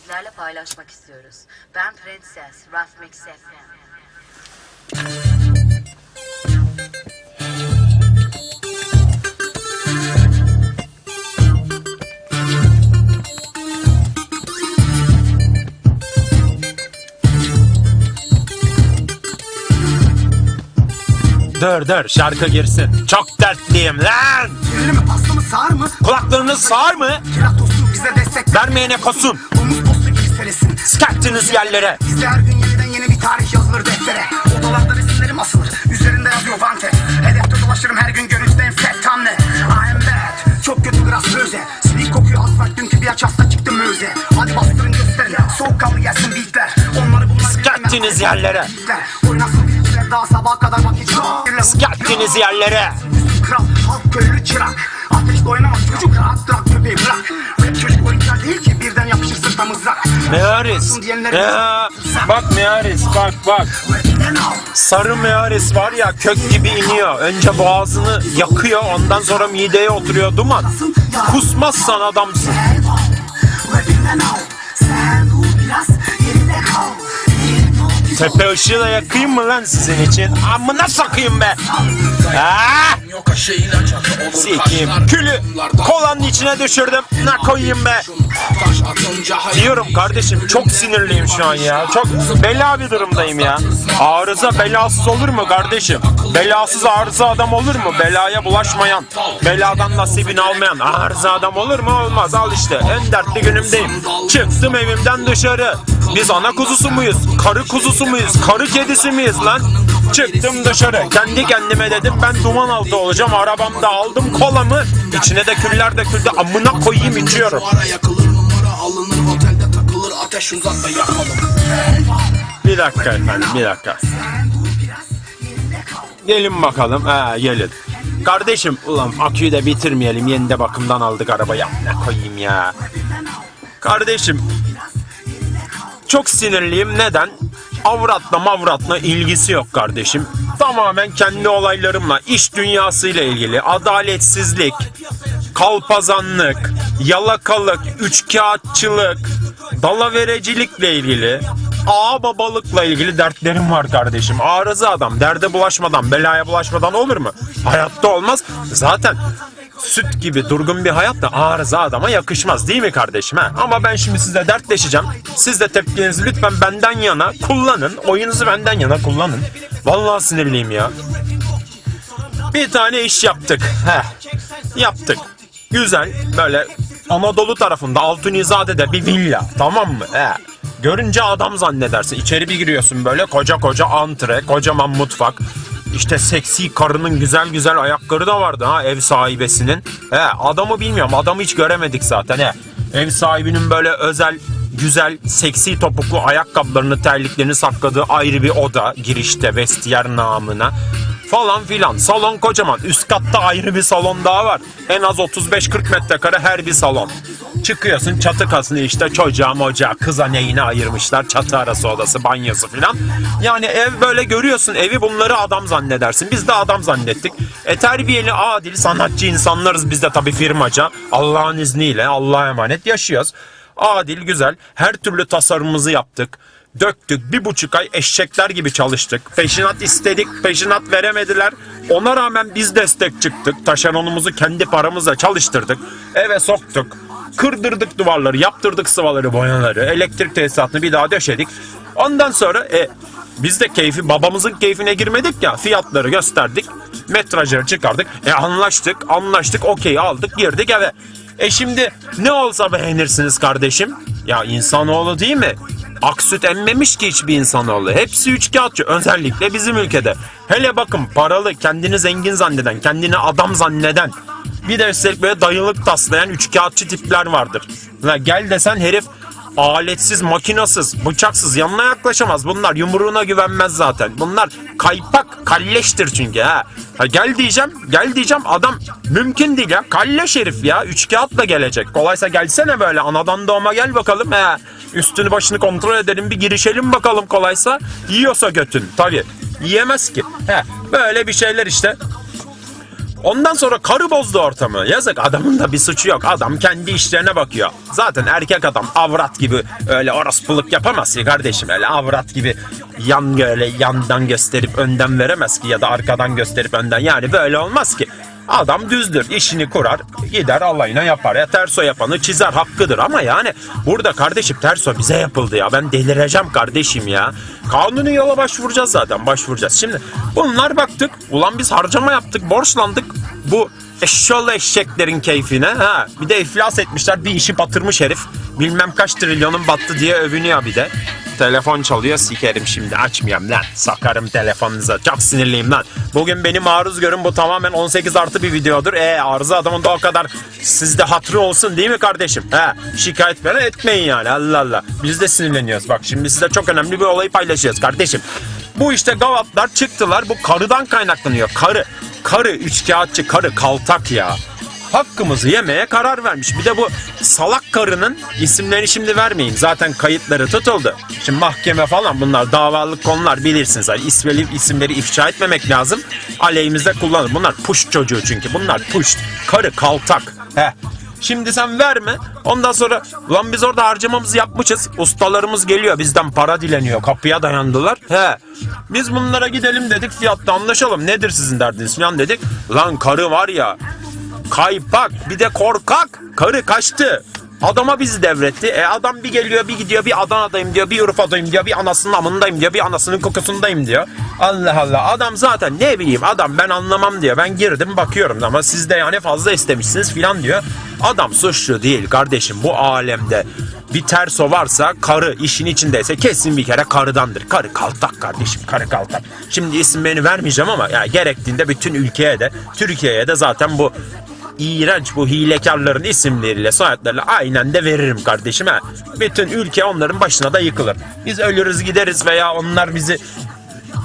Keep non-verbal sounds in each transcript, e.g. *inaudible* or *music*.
sizlerle paylaşmak istiyoruz. Ben Prenses Raf McSeffer. Dur dur şarkı girsin. Çok dertliyim lan. Kirli mi paslı mı sağır mı? Kulaklarınız sağır mı? Kirat dostum bize destek Vermeyene kosun. Omuz Skerttiniz yerlere. Her gün yeniden yeni bir tarih yazılır deftere. Odalarda resimlerim asılır. Üzerinde yazıyor wanted Hedefte dolaşırım her gün görüntüde enfet tam ne? I am bad. Çok kötü biraz söze. Silik kokuyor asfalt dünkü bir aç hasta çıktım müze Hadi bastırın gösterin. Soğukkanlı gelsin beatler. Onları bunlar Skerttiniz yerlere. Oynasın bilgiler daha sabaha kadar vakit Skerttiniz yerlere. Kral, halk, köylü, çırak Mearis. Ya, bak Mearis bak bak. Sarı mearis var ya kök gibi iniyor. Önce boğazını yakıyor ondan sonra mideye oturuyor duman. Kusmazsan adamsın. Tepe ışığı da yakayım mı lan sizin için? Amına sakayım be. Olur Sikiyim. Külü kolanın içine düşürdüm. Ne koyayım be? Diyorum kardeşim çok sinirliyim şu an ya. Çok bela bir durumdayım ya. Arıza belasız olur mu kardeşim? Belasız arıza adam olur mu? Belaya bulaşmayan, beladan nasibini almayan arıza adam olur mu? Olmaz. Al işte en dertli günümdeyim. Çıktım evimden dışarı. Biz ana kuzusu muyuz? Karı kuzusu muyuz? Karı kedisi miyiz lan? Çıktım dışarı. Kendi kendime dedim ben duman altı olacağım. Arabamda aldım kolamı. İçine de küller döküldü. Amına koyayım içiyorum. Bir dakika efendim bir dakika. Gelin bakalım. Ha gelin. Kardeşim ulan aküyü de bitirmeyelim. Yeni de bakımdan aldık arabayı. Ne koyayım ya. Kardeşim çok sinirliyim. Neden? Avratla mavratla ilgisi yok kardeşim. Tamamen kendi olaylarımla, iş dünyasıyla ilgili. Adaletsizlik, kalpazanlık, yalakalık, üçkağıtçılık, dalaverecilikle ilgili, ağa babalıkla ilgili dertlerim var kardeşim. Arıza adam, derde bulaşmadan, belaya bulaşmadan olur mu? Hayatta olmaz. Zaten süt gibi durgun bir hayat da arıza adama yakışmaz değil mi kardeşim? Ha? Ama ben şimdi size dertleşeceğim. Siz de tepkinizi lütfen benden yana kullanın. Oyunuzu benden yana kullanın. Vallahi sinirliyim ya. Bir tane iş yaptık. Heh. Yaptık. Güzel böyle Anadolu tarafında Altunizade'de bir villa tamam mı? He. Görünce adam zannedersin. İçeri bir giriyorsun böyle koca koca antre, kocaman mutfak. İşte seksi karının güzel güzel ayakları da vardı ha ev sahibesinin. He, adamı bilmiyorum adamı hiç göremedik zaten he. Ev sahibinin böyle özel güzel seksi topuklu ayakkabılarını terliklerini sakladığı ayrı bir oda girişte vestiyer namına falan filan. Salon kocaman. Üst katta ayrı bir salon daha var. En az 35-40 metrekare her bir salon. Çıkıyorsun çatı kasını işte çocuğa moca kıza neyine ayırmışlar. Çatı arası odası banyosu filan. Yani ev böyle görüyorsun evi bunları adam zannedersin. Biz de adam zannettik. E terbiyeli adil sanatçı insanlarız biz de tabii firmaca. Allah'ın izniyle Allah'a emanet yaşıyoruz. Adil güzel her türlü tasarımımızı yaptık. Döktük bir buçuk ay eşekler gibi çalıştık. Peşinat istedik peşinat veremediler. Ona rağmen biz destek çıktık. Taşeronumuzu kendi paramızla çalıştırdık. Eve soktuk. Kırdırdık duvarları, yaptırdık sıvaları, boyaları, elektrik tesisatını bir daha döşedik. Ondan sonra e, biz de keyfi, babamızın keyfine girmedik ya, fiyatları gösterdik, metrajları çıkardık. E anlaştık, anlaştık, okey aldık, girdik eve. E şimdi ne olsa beğenirsiniz kardeşim. Ya insanoğlu değil mi? Aksüt emmemiş ki hiçbir insanoğlu. Hepsi üçkağıtçı. Özellikle bizim ülkede. Hele bakın paralı, kendini zengin zanneden, kendini adam zanneden. Bir de üstelik böyle dayılık taslayan üçkağıtçı tipler vardır. Ve gel desen herif aletsiz, makinasız, bıçaksız yanına yaklaşamaz. Bunlar yumruğuna güvenmez zaten. Bunlar kaypak, kalleştir çünkü ha. ha. Gel diyeceğim, gel diyeceğim adam mümkün değil ya. Kalleş herif ya. Üç kağıtla gelecek. Kolaysa gelsene böyle anadan doğma gel bakalım. He. Üstünü başını kontrol edelim bir girişelim bakalım kolaysa. Yiyorsa götün tabii. Yiyemez ki. He. Böyle bir şeyler işte. Ondan sonra karı bozdu ortamı. Yazık adamın da bir suçu yok. Adam kendi işlerine bakıyor. Zaten erkek adam avrat gibi öyle orospuluk yapamaz ki kardeşim. Öyle avrat gibi yan öyle yandan gösterip önden veremez ki ya da arkadan gösterip önden. Yani böyle olmaz ki. Adam düzdür, işini kurar, gider alayına yapar. Ya terso yapanı çizer, hakkıdır. Ama yani burada kardeşim terso bize yapıldı ya. Ben delireceğim kardeşim ya. Kanuni yola başvuracağız zaten, başvuracağız. Şimdi bunlar baktık, ulan biz harcama yaptık, borçlandık. Bu eşşoğlu eşeklerin keyfine. Ha, bir de iflas etmişler, bir işi batırmış herif. Bilmem kaç trilyonun battı diye övünüyor bir de. Telefon çalıyor sikerim şimdi açmayayım lan. Sakarım telefonunuza çok sinirliyim lan. Bugün beni maruz görün bu tamamen 18 artı bir videodur. E arıza adamın da o kadar sizde hatırı olsun değil mi kardeşim? He şikayet falan etmeyin yani Allah Allah. Biz de sinirleniyoruz bak şimdi size çok önemli bir olayı paylaşıyoruz kardeşim. Bu işte gavatlar çıktılar bu karıdan kaynaklanıyor karı. Karı üçkağıtçı karı kaltak ya hakkımızı yemeye karar vermiş. Bir de bu salak karının isimlerini şimdi vermeyeyim. Zaten kayıtları tutuldu. Şimdi mahkeme falan bunlar davalık konular bilirsiniz. Yani ismeli isimleri ifşa etmemek lazım. Aleyhimizde kullanır. Bunlar puş çocuğu çünkü. Bunlar puş. Karı kaltak. He. Şimdi sen verme. Ondan sonra lan biz orada harcamamızı yapmışız. Ustalarımız geliyor bizden para dileniyor. Kapıya dayandılar. He. Biz bunlara gidelim dedik fiyatta anlaşalım. Nedir sizin derdiniz falan dedik. Lan karı var ya kaypak bir de korkak. Karı kaçtı. Adama bizi devretti. E adam bir geliyor bir gidiyor bir Adana'dayım diyor bir Urfa'dayım diyor bir anasının amındayım diyor bir anasının kokusundayım diyor. Allah Allah adam zaten ne bileyim adam ben anlamam diyor. Ben girdim bakıyorum ama siz de yani fazla istemişsiniz filan diyor. Adam suçlu değil kardeşim bu alemde bir terso varsa karı işin içindeyse kesin bir kere karıdandır. Karı kaltak kardeşim karı kaltak. Şimdi isim beni vermeyeceğim ama ya gerektiğinde bütün ülkeye de Türkiye'ye de zaten bu iğrenç bu hilekarların isimleriyle soyadlarıyla aynen de veririm kardeşim ha. Bütün ülke onların başına da yıkılır. Biz ölürüz gideriz veya onlar bizi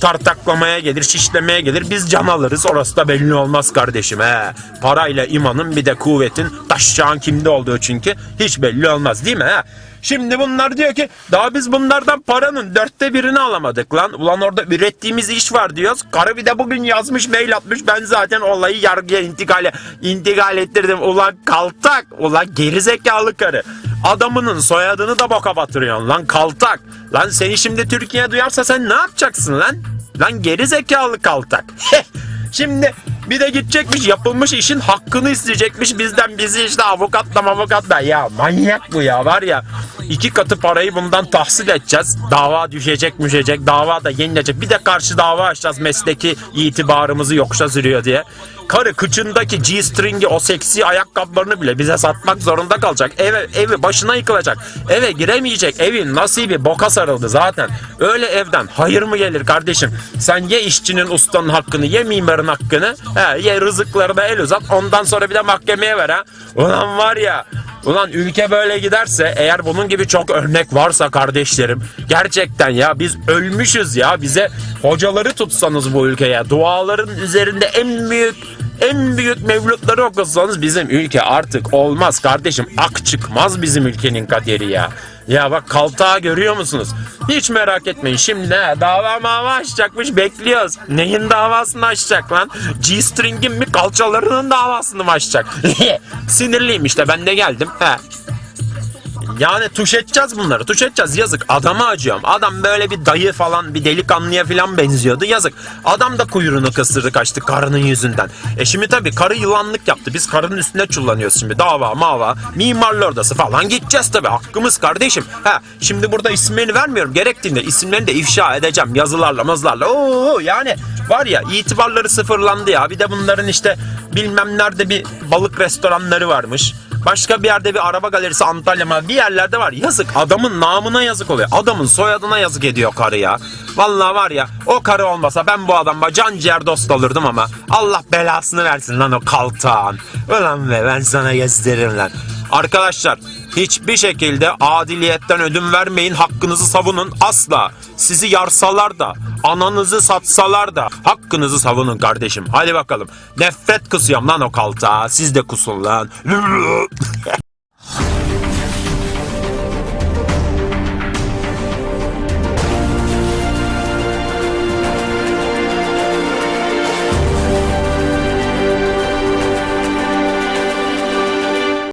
tartaklamaya gelir, şişlemeye gelir. Biz can alırız. Orası da belli olmaz kardeşim. He. Parayla imanın bir de kuvvetin taşacağın kimde olduğu çünkü hiç belli olmaz değil mi? He? Şimdi bunlar diyor ki daha biz bunlardan paranın dörtte birini alamadık lan. Ulan orada ürettiğimiz iş var diyoruz. Karı bir de bugün yazmış mail atmış. Ben zaten olayı yargıya intikale intikal ettirdim. Ulan kaltak. Ulan gerizekalı karı. Adamının soyadını da boka batırıyorsun lan kaltak. Lan seni şimdi Türkiye duyarsa sen ne yapacaksın lan? Lan geri zekalı kaltak. *laughs* şimdi bir de gidecekmiş yapılmış işin hakkını isteyecekmiş bizden bizi işte avukatla avukatla. Ya manyak bu ya var ya. iki katı parayı bundan tahsil edeceğiz. Dava düşecek müşecek. Dava da yenilecek. Bir de karşı dava açacağız mesleki itibarımızı yokuşa sürüyor diye. Karı kıçındaki G-string'i o seksi ayakkabılarını bile bize satmak zorunda kalacak. Eve, evi başına yıkılacak. Eve giremeyecek. Evin nasibi boka sarıldı zaten. Öyle evden hayır mı gelir kardeşim? Sen ye işçinin ustanın hakkını ye mimarın hakkını. He, ye rızıklarına el uzat. Ondan sonra bir de mahkemeye ver ha. Ulan var ya Ulan ülke böyle giderse eğer bunun gibi çok örnek varsa kardeşlerim gerçekten ya biz ölmüşüz ya bize hocaları tutsanız bu ülkeye duaların üzerinde en büyük en büyük mevlütleri okusanız bizim ülke artık olmaz kardeşim ak çıkmaz bizim ülkenin kaderi ya. Ya bak kaltağı görüyor musunuz? Hiç merak etmeyin şimdi ne dava mava açacakmış bekliyoruz. Neyin davasını açacak lan? G-string'in mi kalçalarının davasını mı açacak? *laughs* Sinirliyim işte ben de geldim. He. Yani tuş edeceğiz bunları. Tuş edeceğiz yazık. Adama acıyorum. Adam böyle bir dayı falan bir delikanlıya falan benziyordu. Yazık. Adam da kuyruğunu kısırdı kaçtı karının yüzünden. E şimdi tabii karı yılanlık yaptı. Biz karının üstüne çullanıyoruz şimdi. Dava mava mimarlar odası falan gideceğiz tabii. Hakkımız kardeşim. Ha şimdi burada isimlerini vermiyorum. Gerektiğinde isimlerini de ifşa edeceğim. Yazılarla mazlarla. Oo yani var ya itibarları sıfırlandı ya. Bir de bunların işte bilmem nerede bir balık restoranları varmış. Başka bir yerde bir araba galerisi Antalya bir yerlerde var. Yazık adamın namına yazık oluyor. Adamın soyadına yazık ediyor karı ya. Vallahi var ya o karı olmasa ben bu adamla can ciğer dost olurdum ama Allah belasını versin lan o kaltağın. Ulan be ben sana gösteririm lan. Arkadaşlar hiçbir şekilde adiliyetten ödün vermeyin hakkınızı savunun asla. Sizi yarsalar da ananızı satsalar da hakkınızı savunun kardeşim. Hadi bakalım nefret kusuyorum lan o kaltağa siz de kusun lan. *laughs*